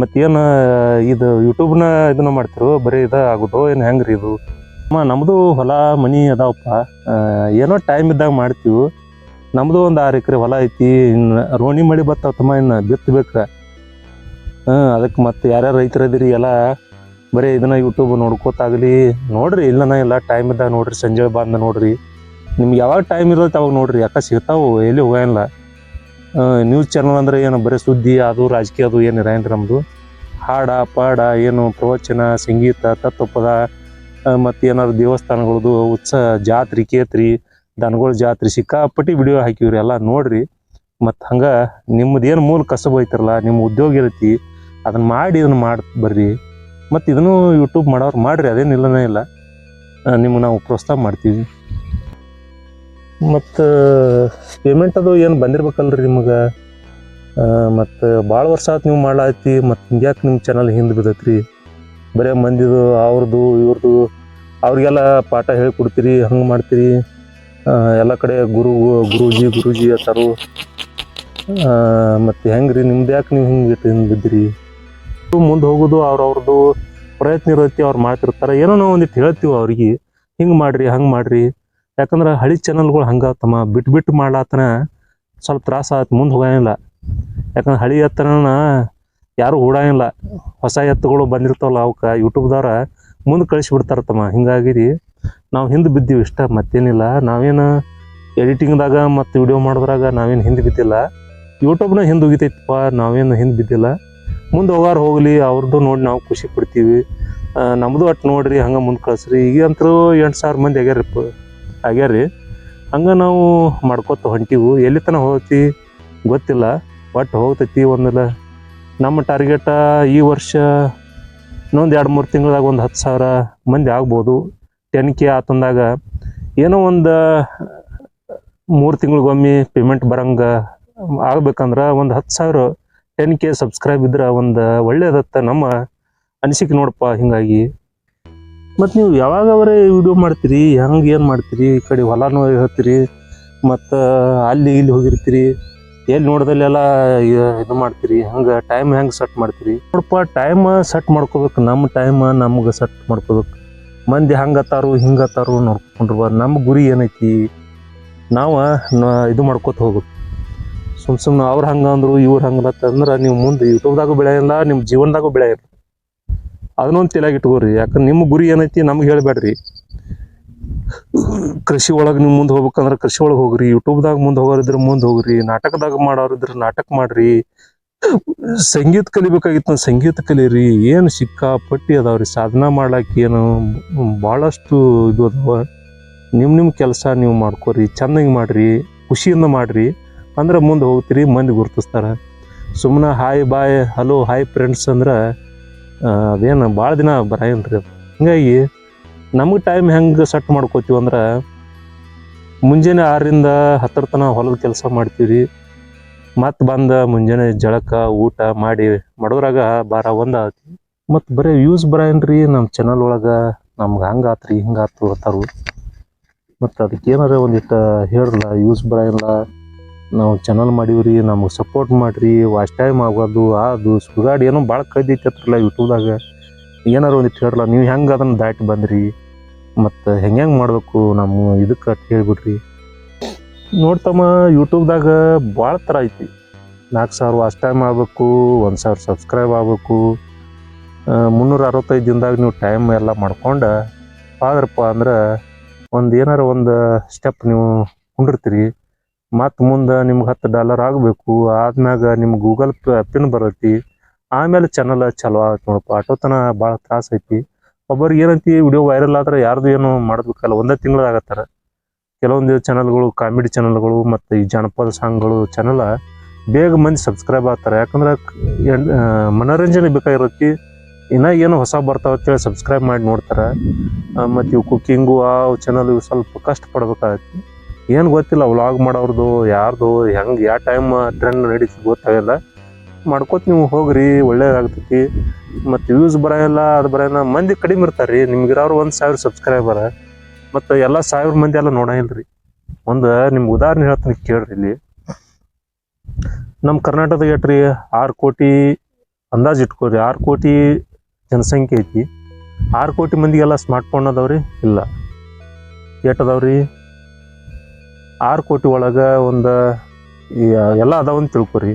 ಮತ್ತೇನು, ಇದು ಯೂಟ್ಯೂಬ್ನ ಇದನ್ನ ಮಾಡ್ತಿರು? ಬರೀ ಇದು ಆಗುದು ಏನು ರೀ ಇದು? ಅಮ್ಮ ನಮ್ಮದು ಹೊಲ, ಮನಿ ಅದಾವಪ್ಪ. ಏನೋ ಟೈಮ್ ಇದ್ದಾಗ ಮಾಡ್ತೀವಿ. ನಮ್ಮದು ಒಂದು ಆರು ಎಕರೆ ಹೊಲ ಐತಿ. ಇನ್ನು ರೋಣಿ ಮಳಿ ಬರ್ತಾವ ತಮ್ಮ, ಇನ್ನು ಬಿತ್ತಬೇಕು ಹಾಂ ಅದಕ್ಕೆ ಮತ್ತೆ ಯಾರ್ಯಾರು ರೈತರು ಇದೀರಿ ಎಲ್ಲ, ಬರೀ ಇದನ್ನ ಯೂಟ್ಯೂಬ್ ನೋಡ್ಕೋತಾಗಲಿ. ನೋಡ್ರಿ, ಇಲ್ಲನ ಎಲ್ಲ ಟೈಮ್ ಇದ್ದಾಗ ನೋಡ್ರಿ. ಸಂಜೆ ಬಂದ ನೋಡ್ರಿ. ನಿಮ್ಗೆ ಯಾವಾಗ ಟೈಮ್ ಇರುತ್ತೆ ಅವಾಗ ನೋಡ್ರಿ. ಯಾಕೆ ಸಿಗ್ತಾವು, ಎಲ್ಲಿ ಹೋಗಂಗಿಲ್ಲ ನ್ಯೂಸ್ ಚಾನಲ್ ಅಂದ್ರೆ ಏನು, ಬರೀ ಸುದ್ದಿ, ಅದು ರಾಜಕೀಯ, ಅದು ಏನು ಇರಂಗಿಲ್ಲ ನಮ್ಮದು ಹಾಡ, ಪಾಡ, ಏನು ಪ್ರವಚನ, ಸಂಗೀತ, ತತ್ವಪದ ಮತ್ತು ಏನಾದ್ರು ದೇವಸ್ಥಾನಗಳದು ಉತ್ಸವ ಜಾತ್ರೆ, ಕೇತ್ರಿ, ದನಗಳ ಜಾತ್ರೆ, ಸಿಕ್ಕಾಪಟ್ಟಿ ವಿಡಿಯೋ ಹಾಕಿವ್ರಿ ಎಲ್ಲ ನೋಡ್ರಿ. ಮತ್ತು ಹಂಗೆ ನಿಮ್ಮದು ಏನು ಮೂಲ ಕಸಬು ಐತಿರಲ್ಲ ನಿಮ್ಮ ಉದ್ಯೋಗ ಇರತಿ ಅದನ್ನು ಮಾಡಿ ಇದನ್ನು ಮಾಡಿ ಬರ್ರಿ. ಮತ್ತು ಇದನ್ನು ಯೂಟ್ಯೂಬ್ ಮಾಡೋರು ಮಾಡ್ರಿ ಅದೇನಿಲ್ಲನೇ ಇಲ್ಲ. ನಿಮ್ಗೆ ನಾವು ಪ್ರೋತ್ಸಾಹ ಮಾಡ್ತೀವಿ. ಮತ್ತು ಪೇಮೆಂಟ್ ಅದು ಏನು ಬಂದಿರ್ಬೇಕಲ್ರಿ ನಿಮಗೆ? ಮತ್ತು ಭಾಳ ವರ್ಷ ಆಯ್ತು ನೀವು ಮಾಡ್ಲಾತಿ ಮತ್ತು ಹಿಂಗ್ಯಾಕೆ ನಿಮ್ಮ ಚಾನಲ್ ಹಿಂದೆ ಬಿದ್ದೈತ್ರಿ? ಬರೀ ಮಂದಿದು ಅವ್ರದ್ದು ಇವ್ರದ್ದು ಅವ್ರಿಗೆಲ್ಲ ಪಾಠ ಹೇಳಿಕೊಡ್ತೀರಿ ಹಂಗೆ ಮಾಡ್ತೀರಿ? ಎಲ್ಲ ಕಡೆ ಗುರು, ಗುರೂಜಿ ಗುರೂಜಿ ಅಂತಾರು ಮತ್ತು ಹೆಂಗೆ ಹೆಂಗ್ರಿ ನಿಮ್ದು ಯಾಕೆ ನೀವು ಹಿಂಗೆ ಹಿಂಗೆ ಬಿದ್ದಿರಿ? ಮುಂದೆ ಹೋಗೋದು ಅವ್ರವ್ರದ್ದು ಪ್ರಯತ್ನ ಇರೋತಿ ಅವ್ರು ಮಾಡ್ತಿರ್ತಾರೆ. ಏನೋ ನಾವು ಒಂದಿಟ್ಟು ಹೇಳ್ತೀವಿ ಅವ್ರಿಗೆ, ಹಿಂಗೆ ಮಾಡಿರಿ, ಹಂಗೆ ಮಾಡ್ರಿ. ಯಾಕಂದ್ರೆ ಹಳಿ ಚಾನಲ್ಗಳು ಹಂಗಾತಮ್ಮ ಬಿಟ್ಟು ಬಿಟ್ಟು ಮಾಡ್ಲಾತನ ಸ್ವಲ್ಪ ತ್ರಾಸ ಆಯ್ತು ಮುಂದೆ ಹೋಗಂಗಿಲ್ಲ ಯಾಕಂದ್ರೆ ಹಳಿ ಎತ್ತನ ಯಾರು ಓಡಂಗಿಲ್ಲ ಹೊಸ ಎತ್ತುಗಳು ಬಂದಿರ್ತಾವಲ್ಲ ಅವಕ್ಕೆ ಯೂಟ್ಯೂಬ್ದವ್ರ ಮುಂದೆ ಕಳಿಸಿಬಿಡ್ತಾರೆ ತಮ್ಮ. ಹಿಂಗಾಗಿ ನಾವು ಹಿಂದೆ ಬಿದ್ದೀವಿ ಇಷ್ಟ, ಮತ್ತೇನಿಲ್ಲ. ನಾವೇನು ಎಡಿಟಿಂಗ್ದಾಗ ಮತ್ತು ವಿಡಿಯೋ ಮಾಡೋದ್ರಾಗ ನಾವೇನು ಹಿಂದೆ ಬಿದ್ದಿಲ್ಲ. ಯೂಟ್ಯೂಬ್ನ ಹಿಂದೆ ಹೋಗಿತೈತಪ್ಪ ನಾವೇನು ಹಿಂದೆ ಬಿದ್ದಿಲ್ಲ. ಮುಂದೆ ಹೋಗಾರ ಹೋಗಲಿ ಅವ್ರದ್ದು ನೋಡಿ ನಾವು ಖುಷಿ ಪಡ್ತೀವಿ. ನಮ್ಮದು ಅಟ್ ನೋಡ್ರಿ, ಹಂಗೆ ಮುಂದೆ ಕಳಿಸ್ರಿ. ಈಗ ಅಂತೂ ಎಂಟು ಸಾವಿರ ಮಂದಿ ಆಗ್ಯಾರ. ಆಗ್ಯಾರಿ ಹಂಗೆ ನಾವು ಮಾಡ್ಕೊತ ಹೊಂಟಿವು. ಎಲ್ಲಿ ತನಕ ಹೋಗ್ತಿ ಗೊತ್ತಿಲ್ಲ. ಒಟ್ಟು ಹೋಗ್ತೈತಿ ಒಂದಲ್ಲ. ನಮ್ಮ ಟಾರ್ಗೆಟ ಈ ವರ್ಷ ಇನ್ನೊಂದು ಎರಡು ಮೂರು ತಿಂಗಳದಾಗ ಒಂದು ಹತ್ತು ಸಾವಿರ ಮಂದಿ ಆಗ್ಬೋದು. ಟೆನ್ ಕೆ ಆತಂದಾಗ ಏನೋ ಒಂದು ಮೂರು ತಿಂಗಳಿಗೊಮ್ಮೆ ಪೇಮೆಂಟ್ ಬರಂಗೆ ಆಗ್ಬೇಕಂದ್ರೆ ಒಂದು ಹತ್ತು ಸಾವಿರ ಟೆನ್ ಕೆ ಸಬ್ಸ್ಕ್ರೈಬ್ ಇದ್ರೆ ಒಂದು ಒಳ್ಳೆಯದತ್ತ ನಮ್ಮ ಅನಿಸಿಕೆ ನೋಡಪ್ಪ ಹಿಂಗಾಗಿ. ಮತ್ತು ನೀವು ಯಾವಾಗ ಅವರೇ ವಿಡಿಯೋ ಮಾಡ್ತೀರಿ, ಹೆಂಗೆ ಏನು ಮಾಡ್ತೀರಿ, ಈ ಕಡೆ ಹೊಲನೂ ಹೇಳ್ತೀರಿ, ಮತ್ತು ಅಲ್ಲಿ ಇಲ್ಲಿ ಹೋಗಿರ್ತೀರಿ, ಎಲ್ಲಿ ನೋಡ್ದಲ್ಲೆಲ್ಲ ಇದು ಮಾಡ್ತೀರಿ, ಹಂಗೆ ಟೈಮ್ ಹೆಂಗೆ ಸೆಟ್ ಮಾಡ್ತೀರಿ. ನೋಡಪ್ಪ ಟೈಮ್ ಸೆಟ್ ಮಾಡ್ಕೋಬೇಕು ನಮ್ಮ ಟೈಮ್ ನಮ್ಗೆ ಸೆಟ್ ಮಾಡ್ಕೋಬೇಕು. ಮಂದಿ ಹಂಗತ್ತಾರು ಹಿಂಗತ್ತಾರು ನೋಡ್ಕೊಂಡ್ರು ನಮ್ಮ ಗುರಿ ಏನೈತಿ, ನಾವು ಇದು ಮಾಡ್ಕೋತ ಹೋಗ್ಬೇಕು. ಸುಮ್ ಸುಮ್ಮನೆ ಅವ್ರು ಹಂಗೆ ಅಂದರು, ಇವ್ರು ಹಂಗೆ ಅಂದ್ರೆ ನೀವು ಮುಂದೆ ಯೂಟ್ಯೂಬ್ದಾಗೂ ಬೆಳೆಯಲ್ಲ ನಿಮ್ಮ ಜೀವನದಾಗೂ ಬೆಳೆಯಲ್ಲ. ಅದನ್ನೊಂದು ತಲೆಯಾಗಿ ಇಟ್ಕೋರಿ. ಯಾಕಂದ್ರೆ ನಿಮ್ಮ ಗುರಿ ಏನೈತಿ ನಮ್ಗೆ ಹೇಳಬೇಡ್ರಿ ಕೃಷಿ ಒಳಗೆ ನೀವು ಮುಂದೆ ಹೋಗ್ಬೇಕಂದ್ರೆ ಕೃಷಿ ಒಳಗೆ ಹೋಗ್ರಿ. ಯೂಟ್ಯೂಬ್ದಾಗ ಮುಂದೆ ಹೋಗೋರಿದ್ರೆ ಮುಂದೆ ಹೋಗ್ರಿ. ನಾಟಕದಾಗ ಮಾಡೋರಿದ್ರೆ ನಾಟಕ ಮಾಡ್ರಿ. ಸಂಗೀತ ಕಲಿಬೇಕಾಗಿತ್ತು ಸಂಗೀತ ಕಲೀರಿ. ಏನು ಸಿಕ್ಕಾಪಟ್ಟಿ ಅದಾವ್ರಿ. ಸಾಧನ ಮಾಡ್ಲಾಕ ಏನು ಭಾಳಷ್ಟು ಇದು ಅದಾವ. ನಿಮ್ಮ ನಿಮ್ಮ ಕೆಲಸ ನೀವು ಮಾಡ್ಕೋರಿ. ಚೆನ್ನಾಗಿ ಮಾಡ್ರಿ. ಖುಷಿಯಿಂದ ಮಾಡ್ರಿ. ಅಂದ್ರೆ ಮುಂದೆ ಹೋಗ್ತೀರಿ, ಮಂದಿ ಗುರುತಿಸ್ತಾರೆ. ಸುಮ್ಮನೆ hi bye, hello, hi friends ಅಂದ್ರೆ ಅದೇನು ಭಾಳ ದಿನ ಬರಂಗಿಲ್ಲ ರೀ ಹೀಗಾಗಿ ನಮಗೆ ಟೈಮ್ ಹೆಂಗೆ ಸೆಟ್ ಮಾಡ್ಕೋತೀವಿ ಅಂದ್ರೆ ಮುಂಜಾನೆ ಆರರಿಂದ ಹತ್ತರ ತನಕ ಹೊಲದ ಕೆಲಸ ಮಾಡ್ತೀವಿ ಮತ್ತು ಬಂದ ಮುಂಜಾನೆ ಜಳಕ, ಊಟ ಮಾಡಿ ಮಾಡೋದ್ರಾಗ ಬಾರ ಒಂದು ಆತಿ ಮತ್ತು ಬರೀ ವ್ಯೂಸ್ ರೀ ನಮ್ಮ ಚಾನಲ್ ಒಳಗೆ. ನಮ್ಗೆ ಹಂಗೆ ಆತ್ರಿ, ಹಿಂಗೆ ಆತು ಅಂತಾರು. ಮತ್ತು ಅದಕ್ಕೆ ಏನಾರ ಒಂದಿಟ್ಟು ಹೇಳಲ್ಲ ಯೂಸ್ ಬರಂಗಿಲ್ಲ ನಾವು ಚಾನಲ್ ಮಾಡೀವ್ರಿ, ನಮಗೆ ಸಪೋರ್ಟ್ ಮಾಡಿರಿ ವಾಚ್ ಟೈಮ್ ಆಗೋದು, ಅದು ಸುಗಾಡಿ ಏನೋ ಭಾಳ ಕೈದೈತತ್ರಲ್ಲ ಯೂಟ್ಯೂಬ್ದಾಗ ಏನಾರು ಒಂದು ಹೇಳಲ್ಲ ನೀವು ಹೆಂಗೆ ಅದನ್ನು ದಾಟಿ ಬಂದ್ರಿ? ಮತ್ತು ಹೆಂಗೆ ಹೆಂಗೆ ಮಾಡಬೇಕು ನಮ್ಮ ಇದಕ್ಕೆ ಹೇಳ್ಬಿಡ್ರಿ. ನೋಡ್ತಮ್ಮ ಯೂಟ್ಯೂಬ್ದಾಗ ಭಾಳ ಥರ ಐತಿ. ನಾಲ್ಕು ಸಾವಿರ ವಾಚ್ ಟೈಮ್ ಆಗಬೇಕು, ಒಂದು ಸಾವಿರ ಸಬ್ಸ್ಕ್ರೈಬ್ ಆಗಬೇಕು. ಮುನ್ನೂರ ಅರವತ್ತೈದು ದಿನದಾಗ ನೀವು ಟೈಮ್ ಎಲ್ಲ ಮಾಡ್ಕೊಂಡು, ಆದ್ರಪ್ಪ ಅಂದ್ರೆ ಒಂದು ಏನಾರು ಒಂದು ಸ್ಟೆಪ್ ನೀವು ಕುಂಡಿರ್ತೀರಿ ಮತ್ತು ಮುಂದೆ ನಿಮ್ಗೆ ಹತ್ತು ಡಾಲರ್ ಆಗಬೇಕು. ಆದ್ಮ್ಯಾಗ ನಿಮ್ಗೆ ಗೂಗಲ್ ಪಿನ್ ಬರೈತಿ ಆಮೇಲೆ ಚಾನಲ್ ಚಲೋ ಆಗತ್ತೆ ನೋಡಪ್ಪ. ಆಟೋತನ ಭಾಳ ತ್ರಾಸ ಐತಿ. ಒಬ್ಬರಿಗೆ ಏನಂತಿ ವಿಡಿಯೋ ವೈರಲ್ ಆದ್ರೆ ಯಾರ್ದು ಏನು ಮಾಡಬೇಕಲ್ಲ. ಒಂದೇ ತಿಂಗಳು ಆಗತ್ತಾರ. ಕೆಲವೊಂದು ಚಾನಲ್ಗಳು ಕಾಮಿಡಿ ಚಾನಲ್ಗಳು ಮತ್ತು ಈ ಜಾನಪದ ಸಾಂಗ್ಗಳು ಚಾನಲ್ ಬೇಗ ಮಂದಿ ಸಬ್ಸ್ಕ್ರೈಬ್ ಆಗ್ತಾರೆ. ಯಾಕಂದ್ರೆ ಮನೋರಂಜನೆ ಬೇಕಾಗಿರತ್ತಿ. ಇನ್ನ ಏನು ಹೊಸ ಬರ್ತಾವ ಅಂತೇಳಿ ಸಬ್ಸ್ಕ್ರೈಬ್ ಮಾಡಿ ನೋಡ್ತಾರೆ. ಮತ್ತು ಇವು ಕುಕ್ಕಿಂಗು ಆ ಚಾನಲ್ ಇವು ಸ್ವಲ್ಪ ಕಷ್ಟ ಪಡ್ಬೇಕಾಗತ್ತೆ. ಏನು ಗೊತ್ತಿಲ್ಲ ವ್ಲಾಗ್ ಮಾಡೋರ್ದು, ಯಾರ್ದು, ಹೆಂಗೆ, ಯಾವ ಟೈಮ್ ಟ್ರೆಂಡ್ ನಡೀತಿ ಗೊತ್ತಾಗಲ್ಲ. ಮಾಡ್ಕೋತ ನೀವು ಹೋಗ್ರಿ, ಒಳ್ಳೇದಾಗ್ತೈತಿ. ಮತ್ತು ವ್ಯೂಸ್ ಬರೋಲ್ಲ ಅದು ಬರೋಲ್ಲ ಮಂದಿ ಕಡಿಮೆ ಇರ್ತಾರೆ ರೀ ನಿಮ್ಗಿರೋರು ಒಂದು ಸಾವಿರ ಸಬ್ಸ್ಕ್ರೈಬರ ಮತ್ತು ಎಲ್ಲ ಸಾವಿರ ಮಂದಿ ಎಲ್ಲ ನೋಡಂಗಿಲ್ಲ ರೀ ಒಂದು ನಿಮ್ಗೆ ಉದಾಹರಣೆ ಹೇಳ್ತೀನಿ ಕೇಳ್ರಿ ಇಲ್ಲಿ. ನಮ್ಮ ಕರ್ನಾಟಕದಾಗ ಎಟ್ರಿ ಆರು ಕೋಟಿ ಅಂದಾಜು ಇಟ್ಕೋರಿ ಆರು ಕೋಟಿ ಜನಸಂಖ್ಯೆ ಐತಿ. ಆರು ಕೋಟಿ ಮಂದಿಗೆಲ್ಲ ಸ್ಮಾರ್ಟ್ಫೋನ್ ಅದಾವ್ರಿ? ಇಲ್ಲ. ಏಟದವ್ರಿ ಅದಾವ್ರಿ? ಆರು ಕೋಟಿ ಒಳಗೆ ಒಂದು ಎಲ್ಲ ಅದಾವಂತ ತಿಳ್ಕೊರಿ.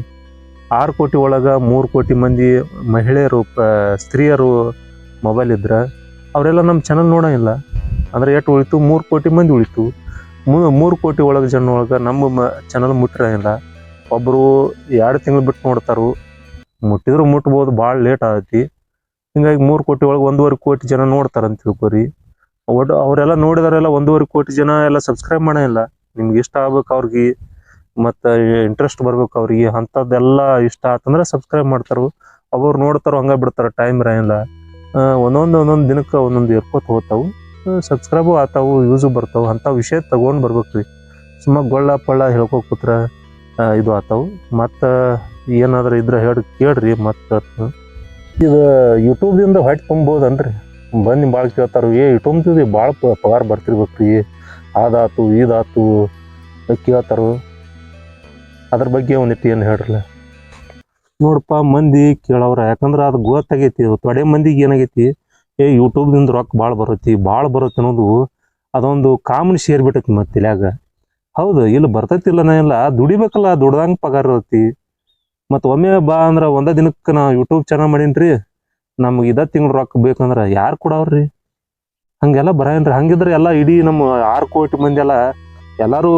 ಆರು ಕೋಟಿ ಒಳಗೆ ಮೂರು ಕೋಟಿ ಮಂದಿ ಮಹಿಳೆಯರು, ಪ, ಸ್ತ್ರೀಯರು ಮೊಬೈಲ್ ಇದ್ರೆ, ಅವರೆಲ್ಲ ನಮ್ಮ ಚಾನಲ್ ನೋಡೋಂಗಿಲ್ಲ. ಅಂದ್ರೆ ಎಷ್ಟು ಉಳಿತು? ಮೂರು ಕೋಟಿ ಮಂದಿ ಉಳಿತು. ಮೂರು ಕೋಟಿ ಒಳಗೆ ಜನ ಒಳಗೆ ನಮ್ಮ ಮ ಚಾನಲ್ ಮುಟ್ಟಿರಂಗಿಲ್ಲ ಒಬ್ಬರು ಎರಡು ತಿಂಗಳು ಬಿಟ್ಟು ನೋಡ್ತಾರು. ಮುಟ್ಟಿದ್ರು ಮುಟ್ಬೋದು ಭಾಳ ಲೇಟ್ ಆಗತಿ ಹಿಂಗಾಗಿ ಮೂರು ಕೋಟಿ ಒಳಗೆ ಒಂದೂವರೆ ಕೋಟಿ ಜನ ನೋಡ್ತಾರೆ ಅಂತ ತಿಳ್ಕೊರಿ. ಒಟ್ಟು ಅವರೆಲ್ಲ ನೋಡಿದಾರೆಲ್ಲ ಒಂದೂವರೆ ಕೋಟಿ ಜನ ಎಲ್ಲ ಸಬ್ಸ್ಕ್ರೈಬ್ ಮಾಡೋಂಗಿಲ್ಲ. ನಿಮ್ಗೆ ಇಷ್ಟ ಆಗ್ಬೇಕು ಅವ್ರಿಗೆ, ಮತ್ತು ಇಂಟ್ರೆಸ್ಟ್ ಬರ್ಬೇಕು ಅವ್ರಿಗೆ, ಅಂಥದ್ದೆಲ್ಲ ಇಷ್ಟ ಆತಂದ್ರೆ ಸಬ್ಸ್ಕ್ರೈಬ್ ಮಾಡ್ತಾರು. ಅವ್ರು ನೋಡ್ತಾರೋ ಹಂಗೆ ಬಿಡ್ತಾರೆ ಟೈಮ್ ಇರಂಗಿಲ್ಲ ಒಂದೊಂದು ಒಂದೊಂದು ದಿನಕ್ಕೆ ಒಂದೊಂದು ಇರ್ಕೋತ ಹೋಗ್ತಾವು. ಸಬ್ಸ್ಕ್ರೈಬು ಆತಾವು ಯೂಸು ಬರ್ತಾವು ಅಂಥ ವಿಷಯ ತೊಗೊಂಡು ಬರ್ಬೇಕು ರೀ ಸುಮ್ಮ ಗೊಳ್ಳ ಪಳ್ಳ ಹೇಳ್ಕೊ ಕೂತ್ರ ಇದು ಆತಾವು. ಮತ್ತು ಏನಾದ್ರ ಇದ್ರೆ ಹೇಳಿ, ಕೇಳ್ರಿ ಮತ್ತು. ಇದು ಯೂಟ್ಯೂಬ್ದಿಂದ ಹೊಟ್ಟೆ ತುಂಬೋದನ್ರಿ ಬಂದು ಭಾಳ ಕೇಳ್ತಾರೆ ಏ ಯೂಟ್ಯೂಬ್ದು ಭಾಳ ಪಗಾರ ಬರ್ತಿರ್ಬೇಕು ರೀ ಅದಾತು ಇದಾತು ಕೇಳ್ತಾರು. ಅದ್ರ ಬಗ್ಗೆ ಒಂದಿಟ್ಟು ಏನು ಹೇಳ್ರಲ್ಲ? ನೋಡಪ್ಪ, ಮಂದಿ ಕೇಳವ್ರ, ಯಾಕಂದ್ರೆ ಅದು ಗೊತ್ತಾಗೈತಿ ತೊಡೆ ಮಂದಿಗೆ ಏನಾಗೈತಿ, ಏ ಯೂಟ್ಯೂಬ್ದಿಂದ ರೊಕ್ಕ ಭಾಳ ಬರುತ್ತೆ ಭಾಳ ಬರುತ್ತೆ ಅನ್ನೋದು ಅದೊಂದು ಕಾಮನ್ ಸೇರ್ಬಿಟ್ಟೈತಿ ಮತ್ತೆ ತಲ್ಯಾಗ ಹೌದು, ಇಲ್ಲಿ ಬರ್ತೈತಿಲ್ಲ ಇಲ್ಲ ದುಡಿಬೇಕಲ್ಲ, ದುಡ್ದಂಗೆ ಪಗಾರ ಇರತ್ತಿ. ಮತ್ತು ಒಮ್ಮೆ ಬಾ ಅಂದ್ರೆ ಒಂದೇ ದಿನಕ್ಕೆ ನಾ ಯೂಟ್ಯೂಬ್ ಚಾನಲ್ ಮಾಡೀನಿ ನಮ್ಗೆ ಇದ ತಿಂಗಳು ರೊಕ್ಕ ಬೇಕಂದ್ರೆ ಯಾರು ಕೊಡವ್ರಿ? ಹಂಗೆಲ್ಲ ಬರಾಯನ್ರಿ ಹಂಗಿದ್ರೆ ಎಲ್ಲ ಇಡೀ ನಮ್ಮ ಆರು ಕೋಟಿ ಮಂದಿ ಎಲ್ಲ ಎಲ್ಲರೂ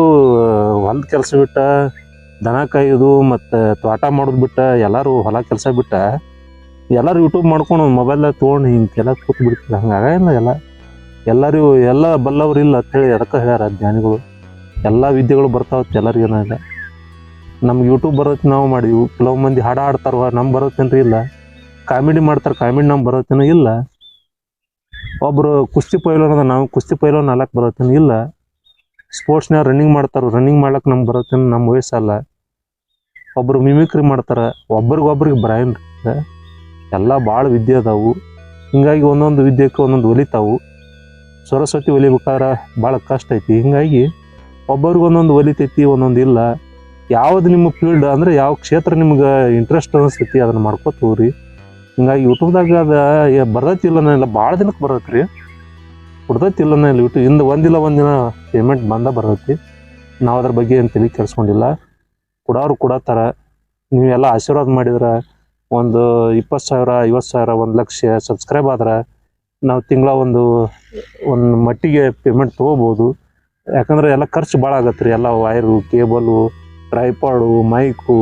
ಹೊಲದ ಕೆಲಸ ಬಿಟ್ಟ, ದನ ಕಾಯೋದು ಮತ್ತು ತೋಟ ಮಾಡೋದು ಬಿಟ್ಟ, ಎಲ್ಲರೂ ಹೊಲ ಕೆಲಸ ಬಿಟ್ಟ, ಎಲ್ಲರೂ ಯೂಟ್ಯೂಬ್ ಮಾಡ್ಕೊಂಡು ಮೊಬೈಲ್ ತೊಗೊಂಡು ಹಿಂಗೆಲ್ಲ ಕೂತ್ ಬಿಡ್ತಾರೆ ಹಂಗಾಗಿಲ್ಲ ಎಲ್ಲ? ಎಲ್ಲರಿಗೂ ಎಲ್ಲ ಬಲ್ಲವ್ರು ಇಲ್ಲ ಅಂತೇಳಿ ಅದಕ್ಕೆ ಹೇಳ್ಯಾರ ಜ್ಞಾನಿಗಳು? ಎಲ್ಲ ವಿದ್ಯೆಗಳು ಬರ್ತಾವತ್ತೆ ಎಲ್ಲರಿಗೂ ಏನಿಲ್ಲ ನಮ್ಗೆ ಯೂಟ್ಯೂಬ್ ಬರೋತ್ ನಾವು ಮಾಡಿದ್ವಿ ಕೆಲವು ಮಂದಿ ಹಾಡು ಹಾಡ್ತಾರವ ನಮ್ಗೆ ಬರೋತ್ತೇನ್ರಿ ಇಲ್ಲ. ಕಾಮಿಡಿ ಮಾಡ್ತಾರೆ ಕಾಮಿಡಿ ನಮ್ಗೆ ಬರೋತ್ತೇನೋ ಇಲ್ಲ. ಒಬ್ಬರು ಕುಸ್ತಿ ಪೈಲೋನ್ ಅದ ನಾವು ಕುಸ್ತಿ ಪೈಲೋನ್ ನಾಲ್ಕು ಬರತ್ತೇನೆ. ಇಲ್ಲ ಸ್ಪೋರ್ಟ್ಸ್ನಾಗ ರನ್ನಿಂಗ್ ಮಾಡ್ತಾರೆ ರನ್ನಿಂಗ್ ಮಾಡ್ಲಕ್ಕೆ ನಮ್ಗೆ ಬರತ್ತೇನೆ ನಮ್ಮ ವಯಸ್ಸಲ್ಲ ಒಬ್ಬರು ಮಿಮಿಕ್ರಿ ಮಾಡ್ತಾರೆ, ಒಬ್ರಿಗೊಬ್ರಿಗೆ ಬ್ರೈನ್ ಎಲ್ಲ ಭಾಳ ವಿದ್ಯೆ ಅದಾವು. ಹಿಂಗಾಗಿ ಒಂದೊಂದು ವಿದ್ಯೆಗೆ ಒಂದೊಂದು ಒಲಿತಾವು. ಸರಸ್ವತಿ ಒಲಿಬೇಕಾದ್ರೆ ಭಾಳ ಕಷ್ಟ ಐತಿ. ಹಿಂಗಾಗಿ ಒಬ್ಬರಿಗೊಂದೊಂದು ಒಲಿತೈತಿ, ಒಂದೊಂದು ಇಲ್ಲ. ಯಾವುದು ನಿಮ್ಮ ಫೀಲ್ಡ್ ಅಂದ್ರೆ ಯಾವ ಕ್ಷೇತ್ರ ನಿಮ್ಗೆ ಇಂಟ್ರೆಸ್ಟ್ ಅನಿಸ್ತೈತಿ ಅದನ್ನ ಹೋಗ್ರಿ. ಹಿಂಗಾಗಿ ಯೂಟ್ಯೂಬ್ದಾಗ ಅದ ಬರ್ತೈತಿಲ್ಲ ಇಲ್ಲ ಭಾಳ ದಿನಕ್ಕೆ ಬರತ್ತೆ ರೀ ಕೊಡ್ತೈತಿಲ್ಲ ಇಲ್ಲ ಯೂಟ್ಯೂಬ್ ಇಂದ ಒಂದಿಲ್ಲ ಒಂದಿನ ಪೇಮೆಂಟ್ ಬಂದ ಬರ್ತೈತಿ ನಾವು ಅದ್ರ ಬಗ್ಗೆ ಏನು ತಲೆ ಕೆಡಿಸ್ಕೊಂಡಿಲ್ಲ ಕೊಡೋರು ಕೊಡತ್ತಾರ. ನೀವೆಲ್ಲ ಆಶೀರ್ವಾದ ಮಾಡಿದ್ರೆ, ಒಂದು ಇಪ್ಪತ್ತು ಸಾವಿರ, ಐವತ್ತು ಸಾವಿರ, ಒಂದು ಲಕ್ಷ ಸಬ್ಸ್ಕ್ರೈಬ್ ಆದ್ರೆ ನಾವು ತಿಂಗಳ ಒಂದು ಒಂದು ಮಟ್ಟಿಗೆ ಪೇಮೆಂಟ್ ತೊಗೋಬೋದು. ಯಾಕಂದ್ರೆ ಎಲ್ಲ ಖರ್ಚು ಭಾಳ ಆಗತ್ತೆ ರೀ ಎಲ್ಲ ವೈರು ಕೇಬಲು ಟ್ರೈಪಾಡು ಮೈಕು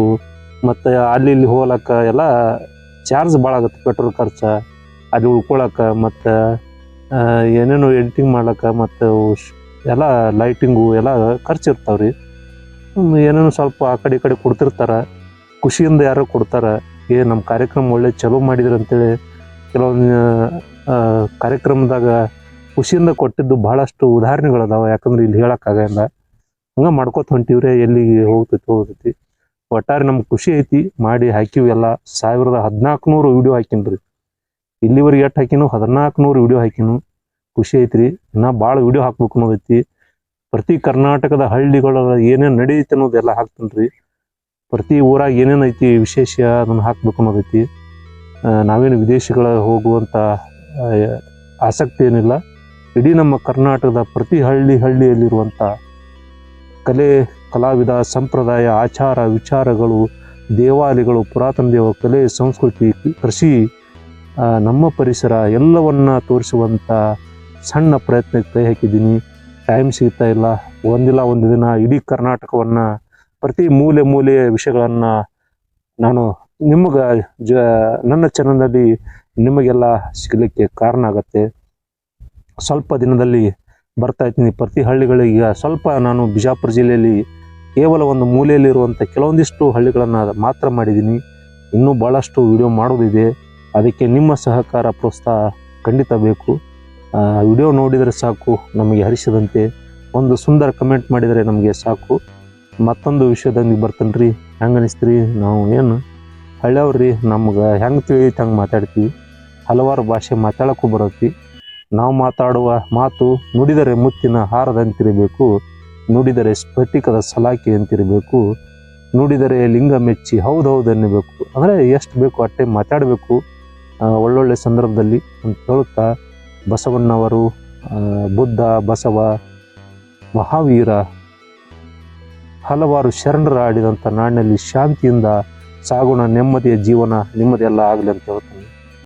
ಮತ್ತು ಅಲ್ಲಿ ಇಲ್ಲಿ ಹೋಗ್ಲಕ್ಕ ಎಲ್ಲ ಚಾರ್ಜ್ ಭಾಳ ಆಗುತ್ತೆ ಪೆಟ್ರೋಲ್ ಖರ್ಚು ಅಲ್ಲಿ ಉಳ್ಕೊಳಕ್ಕೆ ಮತ್ತು ಏನೇನೋ ಎಡಿಟಿಂಗ್ ಮಾಡ್ಲಿಕ್ಕೆ ಮತ್ತು ಎಲ್ಲ ಲೈಟಿಂಗು ಎಲ್ಲ ಖರ್ಚು ಇರ್ತಾವೆ ರೀ ಏನೇನೋ ಸ್ವಲ್ಪ ಆ ಕಡೆ ಈ ಕಡೆ ಕೊಡ್ತಿರ್ತಾರೆ, ಖುಷಿಯಿಂದ ಯಾರೋ ಕೊಡ್ತಾರೆ, ಏ ನಮ್ಮ ಕಾರ್ಯಕ್ರಮ ಒಳ್ಳೆ ಚಲೋ ಮಾಡಿದ್ರು ಅಂತೇಳಿ ಕೆಲವೊಂದು ಕಾರ್ಯಕ್ರಮದಾಗ ಖುಷಿಯಿಂದ ಕೊಟ್ಟಿದ್ದು ಭಾಳಷ್ಟು ಉದಾಹರಣೆಗಳದಾವ, ಯಾಕಂದ್ರೆ ಇಲ್ಲಿ ಹೇಳೋಕ್ಕಾಗಲ್ಲ ಹಂಗೆ ಮಾಡ್ಕೋತ ಹೊಂಟಿವ್ರೆ, ಎಲ್ಲಿಗೆ ಹೋಗ್ತೈತಿ ಹೋಗ್ತೈತಿ. ಒಟ್ಟಾರೆ ನಮ್ಗೆ ಖುಷಿ ಐತಿ. ಮಾಡಿ ಹಾಕಿವಿ ಎಲ್ಲ. ಸಾವಿರದ ಹದಿನಾಲ್ಕು ನೂರು ವಿಡಿಯೋ ಹಾಕಿನ್ರಿ ಇಲ್ಲಿವರೆಗೆ ಎಷ್ಟು ಹಾಕಿನು ಹದಿನಾಲ್ಕು ನೂರು ವಿಡಿಯೋ ಹಾಕಿನು. ಖುಷಿ ಐತ್ರಿ. ನಾ ಭಾಳ ವಿಡಿಯೋ ಹಾಕ್ಬೇಕು ಅನ್ನೋದೈತಿ ಪ್ರತಿ ಕರ್ನಾಟಕದ ಹಳ್ಳಿಗಳ ಏನೇನು ನಡೆಯುತ್ತೆ ಅನ್ನೋದೆಲ್ಲ ಹಾಕ್ತೀನಿ ಪ್ರತಿ ಊರಾಗ ಏನೇನು ಐತಿ ವಿಶೇಷ ಅದನ್ನು ಹಾಕ್ಬೇಕು ಅನ್ನೋದೈತಿ ನಾವೇನು ವಿದೇಶಗಳ ಹೋಗುವಂಥ ಆಸಕ್ತಿ ಏನಿಲ್ಲ. ಇಡೀ ನಮ್ಮ ಕರ್ನಾಟಕದ ಪ್ರತಿ ಹಳ್ಳಿ ಹಳ್ಳಿಯಲ್ಲಿರುವಂಥ ಕಲೆ ಕಲಾವಿದ ಸಂಪ್ರದಾಯ, ಆಚಾರ ವಿಚಾರಗಳು, ದೇವಾಲಯಗಳು, ಪುರಾತನ ದೇವ ಕಲೆ, ಸಂಸ್ಕೃತಿ, ಕೃಷಿ ನಮ್ಮ ಪರಿಸರ ಎಲ್ಲವನ್ನ ತೋರಿಸುವಂಥ ಸಣ್ಣ ಪ್ರಯತ್ನಕ್ಕೆ ಕೈ ಹಾಕಿದ್ದೀನಿ. ಟೈಮ್ ಸಿಗ್ತಾ ಇಲ್ಲ. ಒಂದಿಲ್ಲ, ಒಂದು ದಿನ ಇಡೀ ಕರ್ನಾಟಕವನ್ನು ಪ್ರತಿ ಮೂಲೆ ಮೂಲೆಯ ವಿಷಯಗಳನ್ನು ನಾನು ನಿಮಗೆ ಜ, ನನ್ನ ಚಾನಲ್ನಲ್ಲಿ ನಿಮಗೆಲ್ಲ ಸಿಗಲಿಕ್ಕೆ ಕಾರಣ ಆಗತ್ತೆ. ಸ್ವಲ್ಪ ದಿನದಲ್ಲಿ ಬರ್ತಾ ಇದ್ದೀನಿ. ಪ್ರತಿ ಹಳ್ಳಿಗಳಿಗೆ ಸ್ವಲ್ಪ ನಾನು ಬಿಜಾಪುರ ಜಿಲ್ಲೆಯಲ್ಲಿ ಕೇವಲ ಒಂದು ಮೂಲೆಯಲ್ಲಿರುವಂಥ ಕೆಲವೊಂದಿಷ್ಟು ಹಳ್ಳಿಗಳನ್ನು ಮಾತ್ರ ಮಾಡಿದ್ದೀನಿ. ಇನ್ನೂ ಭಾಳಷ್ಟು ವಿಡಿಯೋ ಮಾಡೋದಿದೆ. ಅದಕ್ಕೆ ನಿಮ್ಮ ಸಹಕಾರ ಪ್ರೋತ್ಸಾಹ ಖಂಡಿತ ಬೇಕು. ವಿಡಿಯೋ ನೋಡಿದರೆ ಸಾಕು, ನಮಗೆ ಹರಿಸದಂತೆ. ಒಂದು ಸುಂದರ ಕಮೆಂಟ್ ಮಾಡಿದರೆ ನಮಗೆ ಸಾಕು. ಮತ್ತೊಂದು ವಿಷಯದಂಗೆ ಬರ್ತಾನೆ ರೀ ಹೆಂಗೆ ಅನಿಸ್ತೀರಿ ನಾವು ಏನು ಹಳ್ಳಿಯವ್ರಿ, ನಮ್ಗೆ ಹೆಂಗೆ ತಿಳಿಯುತ್ತೆ ಹಂಗೆ ಮಾತಾಡ್ತೀವಿ. ಹಲವಾರು ಭಾಷೆ ಮಾತಾಡೋಕ್ಕೂ ಬರುತ್ತೆ. ನಾವು ಮಾತಾಡುವ ಮಾತು ನುಡಿದರೆ ಮುತ್ತಿನ ಹಾರದಂತಿರಬೇಕು. ನುಡಿದರೆ ಸ್ಫಟಿಕದ ಸಲಾಕೆ ಅಂತಿರಬೇಕು, ನುಡಿದರೆ ಲಿಂಗ ಮೆಚ್ಚಿ ಹೌದೌದು ಎನ್ನಬೇಕು ಅಂದರೆ ಎಷ್ಟು ಬೇಕು ಅಟ್ಟೆ ಮಾತಾಡಬೇಕು ಒಳ್ಳೊಳ್ಳೆ ಸಂದರ್ಭದಲ್ಲಿ ಅಂತ ಹೇಳುತ್ತಾ ಬಸವಣ್ಣವರು ಬುದ್ಧ, ಬಸವ, ಮಹಾವೀರ, ಹಲವಾರು ಶರಣರ ಆಡಿದಂಥ ನಾಡಿನಲ್ಲಿ ಶಾಂತಿಯಿಂದ ಸಾಗೋಣ, ನೆಮ್ಮದಿಯ ಜೀವನ ನೆಮ್ಮದಿಯೆಲ್ಲ ಆಗಲಿ ಅಂತ ಹೇಳ್ತೀನಿ.